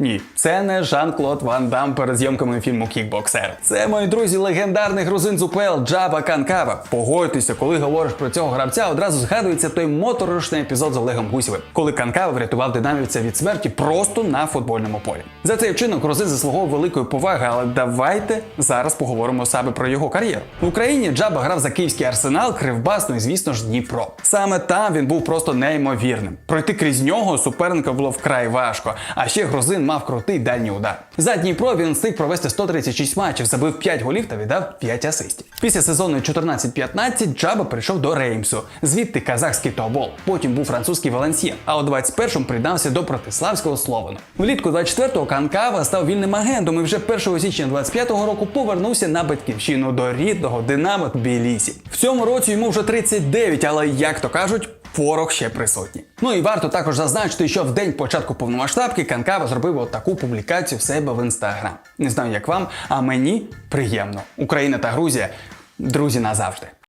Ні, це не Жан-Клод Ван Дам перед зйомками фільму Кікбоксер. Це, мої друзі, легендарний грузин з УПЛ Джаба Канкава. Погодьтеся, коли говориш про цього гравця, одразу згадується той моторошний епізод з Олегом Гусєвим, коли Канкава врятував динамівця від смерті просто на футбольному полі. За цей вчинок грузин заслуговував великої поваги, але давайте зараз поговоримо саме про його кар'єру. В Україні Джаба грав за київський арсенал, Кривбас, ну і звісно ж Дніпро. Саме там він був просто неймовірним. Пройти крізь нього суперника було вкрай важко. А ще грузин мав крутий дальній удар. За Дніпро він встиг провести 136 матчів, забив 5 голів та віддав 5 асистів. Після сезону 14-15 Джаба прийшов до Реймсу, звідти казахський Тобол. Потім був французький Валенсія, а у 21-му приєднався до протиславського Словану. Влітку 24-го Канкава став вільним агентом і вже 1 січня 25-го року повернувся на батьківщину до рідного Динамо Тбілісі. В цьому році йому вже 39, але як то кажуть. Порох ще присутній. Ну і варто також зазначити, що в день початку повномасштабки Канкава зробив таку публікацію в себе в інстаграм. Не знаю, як вам, а мені приємно. Україна та Грузія друзі назавжди.